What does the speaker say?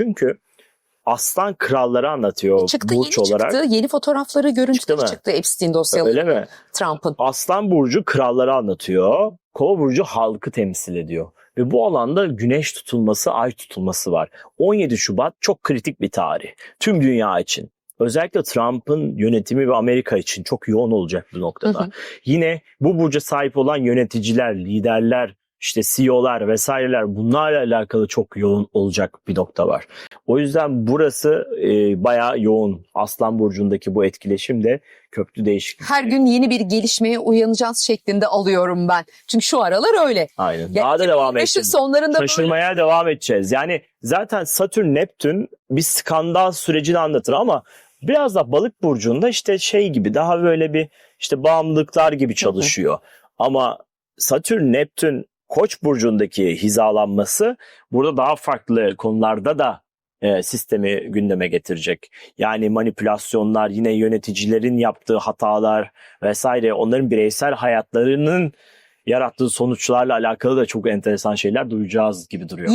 Çünkü aslan kralları anlatıyor Çıktı burç yeni olarak. çıktı. Yeni fotoğrafları, görüntüleri Çıktı çıktı? Epstein dosyaları Öyle mi? Trump'ın. Aslan burcu kralları anlatıyor. Kova burcu halkı temsil ediyor. Ve bu alanda güneş tutulması, ay tutulması var. 17 Şubat çok kritik bir tarih. Tüm dünya için. Özellikle Trump'ın yönetimi ve Amerika için çok yoğun olacak bu noktada. Hı hı. Yine bu burca sahip olan yöneticiler, liderler, işte CEO'lar vesaireler bunlarla alakalı çok yoğun olacak bir nokta var. O yüzden burası e, bayağı yoğun. Aslan burcundaki bu etkileşim de köklü değişiklik. Her gün yeni bir gelişmeye uyanacağız şeklinde alıyorum ben. Çünkü şu aralar öyle. Aynen. Daha da devam 2025'in edeceğiz. sonlarında böyle Şaşırmaya devam edeceğiz. Yani zaten Satürn Neptün bir skandal sürecini anlatır ama biraz da balık burcunda işte şey gibi daha böyle bir işte bağımlılıklar gibi çalışıyor. Ama Satürn Neptün Koç burcundaki hizalanması burada daha farklı konularda da e, sistemi gündeme getirecek. Yani manipülasyonlar, yine yöneticilerin yaptığı hatalar vesaire onların bireysel hayatlarının yarattığı sonuçlarla alakalı da çok enteresan şeyler duyacağız gibi duruyor.